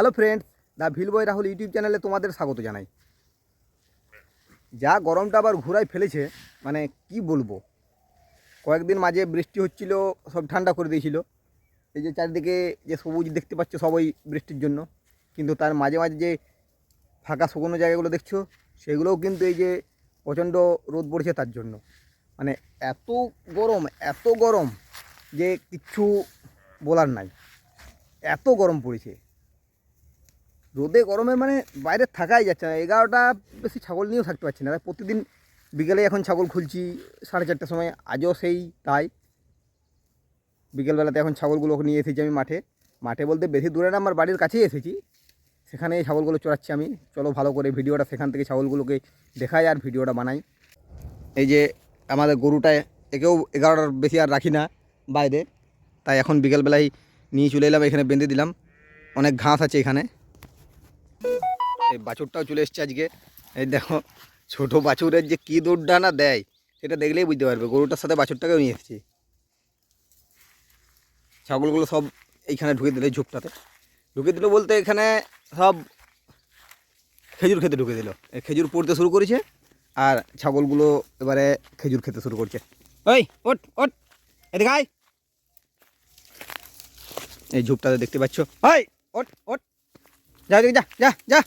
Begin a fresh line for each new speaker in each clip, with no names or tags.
Hello friends the ভিলবয় Rahul YouTube চ্যানেলে তোমাদের স্বাগত জানাই। যা গরমটা আবার ঘুরাই ফেলেছে মানে কি বলব? কয়েকদিন মাঝে বৃষ্টি হচ্ছিল, সব ঠান্ডা করে দিয়েছিল। এই যে চারিদিকে যে সবুজ দেখতে পাচ্ছ সবই বৃষ্টির জন্য। কিন্তু তার মাঝে মাঝে যে ফাঁকা শুকনো জায়গাগুলো দেখছ, সেগুলোও কিন্তু এই যে প্রচণ্ড রোদ পড়েছে তার জন্য। মানে এত গরম এত গরম যে কিচ্ছু বলার নাই। এত গরম পড়েছে। রোদে গরমে মানে বাইরে থাকাই যাচ্ছে না। এগারোটা বেশি ছাগল নিয়েও থাকতে পারছি না। প্রতিদিন বিকেলে এখন ছাগল খুলছি, সাড়ে চারটার সময়। আজও সেই তাই। বিকেলবেলাতে এখন ছাগলগুলোকে নিয়ে এসেছি আমি মাঠে। মাঠে বলতে বেশি দূরে না, আমার বাড়ির কাছেই এসেছি। সেখানে এই ছাগলগুলো চড়াচ্ছি আমি। চলো ভালো করে ভিডিওটা সেখান থেকে ছাগলগুলোকে দেখাই আর ভিডিওটা বানাই। এই যে আমাদের গরুটা একেও এগারোটার বেশি আর রাখি না বাইরে। তাই এখন বিকেলবেলায় নিয়ে চলে এলাম, এখানে বেঁধে দিলাম। অনেক ঘাস আছে এখানে। এই বাছুরটাও চলে এসছে আজকে। এই দেখো, ছোট বাছুরের যে কী দৌড়ডানা দেয়, সেটা দেখলেই বুঝতে পারবে। গরুটার সাথে বাছুরটাকেও নিয়ে এসেছি। ছাগলগুলো সব এইখানে ঢুকে দিলে ঝোপটাতে। ঢুকে দিল বলতে এখানে সব খেজুর খেতে ঢুকে দিল। খেজুর পড়তে শুরু করেছে, আর ছাগলগুলো এবারে খেজুর খেতে শুরু করছে। ওই ওট ওট এদিকে আয়। এই ঝোপটাতে দেখতে পাচ্ছ। ওই ওট ওট যা যা যা যা।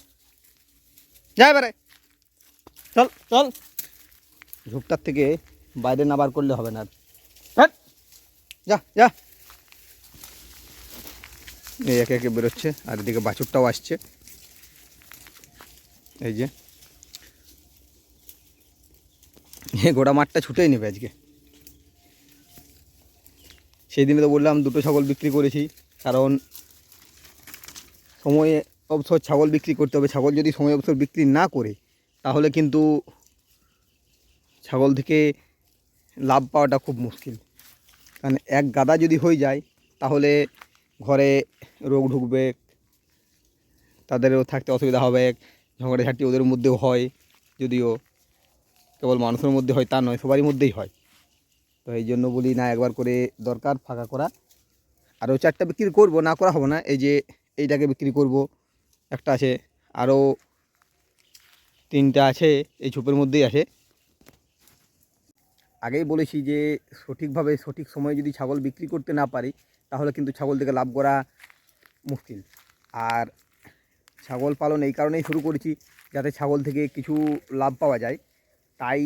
যা এবারে। চল চল। ঝোপটার থেকে বাইরে না বার করলে হবে না আর। হাট! যা যা। এই একে একে বেরোচ্ছে আর এদিকে বাছুরটাও আসছে। এই যে। গোড়া মাঠটা ছুটেই নেবে আজকে। সেই দিনে তো বললাম দুটো ছাগল বিক্রি করেছি কারণ সময়ে অবসর ছাগল বিক্রি করতে হবে। ছাগল যদি সময় অবসর বিক্রি না করে, তাহলে কিন্তু ছাগল থেকে লাভ পাওয়াটা খুব মুশকিল। কারণ এক গাদা যদি হয়ে যায়, তাহলে ঘরে রোগ ঢুকবে, তাদেরও থাকতে অসুবিধা হবে, ঝগড়াঝাটি ওদের মধ্যেও হয়, যদিও কেবল মানুষের মধ্যে হয়, তা নয়, সবারই মধ্যেই হয়। তো এই জন্য বলি, না একবার করে দরকার ফাঁকা করা। আরও চারটা বিক্রি করব, না করা হবে না, এই যে এইটাকে বিক্রি করব। একটা আছে, আরও তিনটা আছে, এই ঝোপের মধ্যেই আছে। আগেই বলেছি যে, সঠিকভাবে সঠিক সময়ে যদি ছাগল বিক্রি করতে না পারি, তাহলে কিন্তু ছাগল থেকে লাভ করা মুশকিল। আর ছাগল পালন এই কারণেই শুরু করেছি, যাতে ছাগল থেকে কিছু লাভ পাওয়া যায়। তাই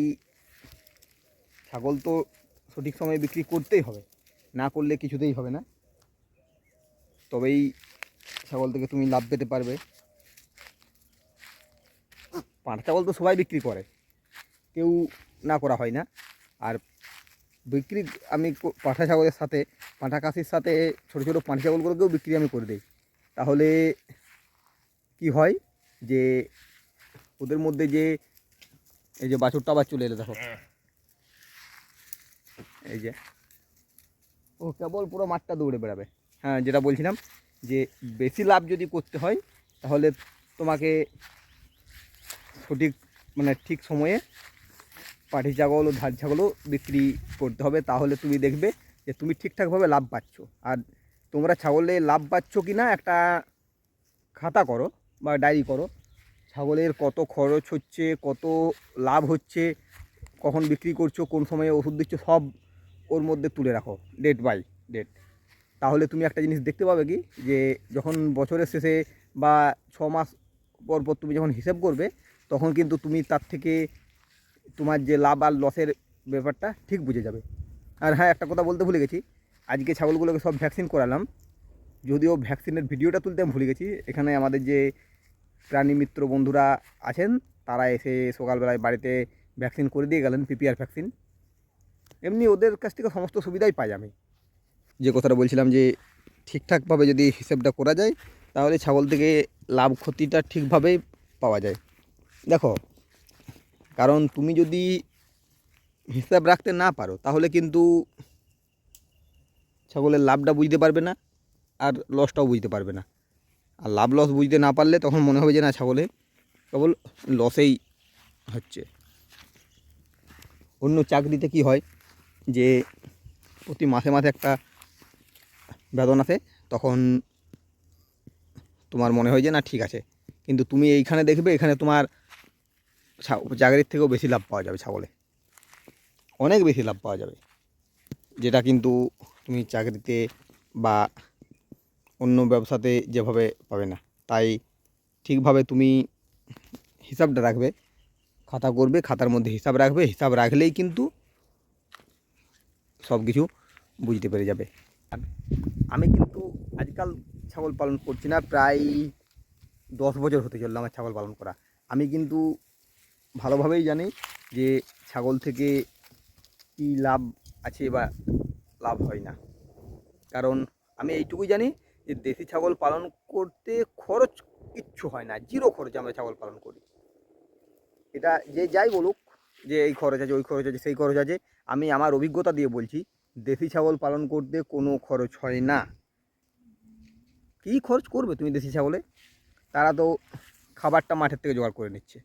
ছাগল তো সঠিক সময়ে বিক্রি করতেই হবে, না করলে কিছুতেই হবে না। তবেই ছাগল থেকে তুমি লাভ পেতে পারবে। পাঁঠা ছাগল তো সবাই বিক্রি করে। কেউ না করা হয় না। আর বিক্রি আমি পাঁঠা ছাগলের সাথে, পাঁঠা কাশির সাথে ছোটো ছোটো পাঁঠা ছাগলগুলোকেও বিক্রি আমি করে দিই। তাহলে কি হয় যে ওদের মধ্যে যে এই যে বাছুরটা আবার চলে এলো দেখো। এই যে ও কেবল পুরো মাঠটা দৌড়ে বেড়াবে। হ্যাঁ যেটা বলছিলাম যে বেশি লাভ যদি করতে হয়, তাহলে তোমাকে সঠিক মানে ঠিক সময়ে পাটি ছাগল ও ধার ছাগলও বিক্রি করতে হবে। তাহলে তুমি দেখবে যে তুমি ঠিকঠাকভাবে লাভ পাচ্ছ। আর তোমরা ছাগলে লাভ পাচ্ছ কি না একটা খাতা করো বা ডায়েরি করো। ছাগলের কত খরচ হচ্ছে, কত লাভ হচ্ছে, কখন বিক্রি করছ, কোন সময়ে ওষুধ দিচ্ছ, সব ওর মধ্যে তুলে রাখো ডেট বাই ডেট তাহলে তুমি একটা জিনিস দেখতে পাবে কি? যে যখন বছরের শেষে বা ছ মাস পর পর তুমি যখন হিসেব করবে, তখন কিন্তু তুমি তার থেকে তোমার যে লাভ আর লসের ব্যাপারটা ঠিক বুঝে যাবে। আর হ্যাঁ একটা কথা বলতে ভুলে গেছি। আজকে ছাগলগুলোকে সব ভ্যাকসিন করালাম। যদিও ভ্যাকসিনের ভিডিওটা তুলতে আমি ভুলে গেছি, এখানে আমাদের যে প্রাণী মিত্র বন্ধুরা আছেন, তারা এসে সকালবেলায় বাড়িতে ভ্যাকসিন করে দিয়ে গেলেন, পিপিআর ভ্যাকসিন। এমনি ওদের কাছ থেকে সমস্ত সুবিধাই পাই আমি। যে কথাটা বলছিলাম যে ঠিকঠাকভাবে যদি হিসেবটা করা যায়, তাহলে ছাগল থেকে লাভ ক্ষতিটা ঠিকভাবেই পাওয়া যায়। দেখো, কারণ তুমি যদি হিসাব রাখতে না পারো, তাহলে কিন্তু ছাগলের লাভটা বুঝতে পারবে না আর লসটাও বুঝতে পারবে না। আর লাভ লস বুঝতে না পারলে তখন মনে হবে যে না, ছাগলে কেবল লসেই হচ্ছে। অন্য চাকরিতে কি হয় যে প্রতি মাসে মাসে একটা আসে তখন তোমার মনে হয় যে, না, ঠিক আছে। কিন্তু তুমি এইখানে দেখবে, এখানে তোমার চাকরির থেকেও বেশি লাভ পাওয়া যাবে ছাগলে। অনেক বেশি লাভ পাওয়া যাবে। যেটা কিন্তু তুমি চাকরিতে বা অন্য ব্যবসাতে যেভাবে পাবে না, তাই ঠিকভাবে তুমি হিসাবটা রাখবে। খাতা করবে, খাতার মধ্যে হিসাব রাখবে, হিসাব রাখলেই কিন্তু সব কিছু বুঝতে পেরে যাবে। আমি কিন্তু আজকাল ছাগল পালন করছি না, প্রায় দশ বছর হতে চলল আমার ছাগল পালন করা। আমি কিন্তু ভালোভাবেই জানি যে ছাগল থেকে কী লাভ আছে বা লাভ হয় না। কারণ আমি এইটুকুই জানি যে দেশি ছাগল পালন করতে খরচ কিচ্ছু হয় না, জিরো খরচে আমরা ছাগল পালন করি। এটা যে যাই বলুক যে এই খরচ আছে, ওই খরচ আছে, সেই খরচ আছে। আমি আমার অভিজ্ঞতা দিয়ে বলছি দেশি ছাগল পালন করতে কোনো খরচ হয় না। কী খরচ করবে তুমি দেশি ছাগলে? তারা তো খাবারটা মাঠের থেকে জোগাড় করে নিচ্ছে।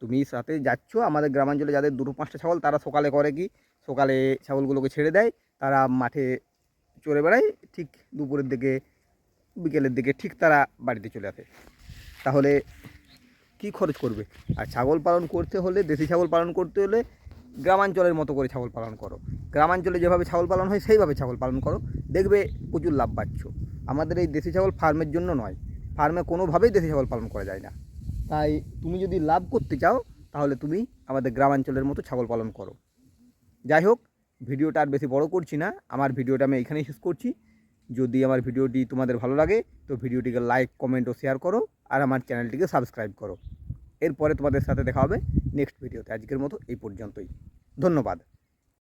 তুমি সাথে যাচ্ছ, আমাদের গ্রামাঞ্চলে যাদের দুটো পাঁচটা ছাগল, তারা সকালে করে কি? সকালে ছাগলগুলোকে ছেড়ে দেয়, তারা মাঠে চড়ে বেড়ায়, ঠিক দুপুরের দিকে, বিকেলের দিকে ঠিক তারা বাড়িতে চলে আসে। তাহলে কি খরচ করবে? আর ছাগল পালন করতে হলে, দেশি ছাগল পালন করতে হলে গ্রামাঞ্চলের মতো করে ছাগল পালন করো। গ্রামাঞ্চলে যেভাবে ছাগল পালন হয়, সেইভাবে ছাগল পালন করো। দেখবে প্রচুর লাভ পাচ্ছ। আমাদের এই দেশি ছাগল ফার্মের জন্য নয়। ফার্মে কোনোভাবেই দেশি ছাগল পালন করা যায় না। তাই তুমি যদি লাভ করতে চাও, তাহলে তুমি আমাদের গ্রামাঞ্চলের মতো ছাগল পালন করো। যাই হোক, ভিডিওটা আর বেশি বড় করছি না। আমার ভিডিওটা আমি এখানেই শেষ করছি। যদি আমার ভিডিওটি তোমাদের ভালো লাগে, তো ভিডিওটিকে লাইক কমেন্ট ও শেয়ার করো। আর আমার চ্যানেলটিকে সাবস্ক্রাইব করো। এরপরে তোমাদের সাথে দেখা হবে নেক্সট ভিডিওতে আজকের মতো এই পর্যন্তই। ধন্যবাদ।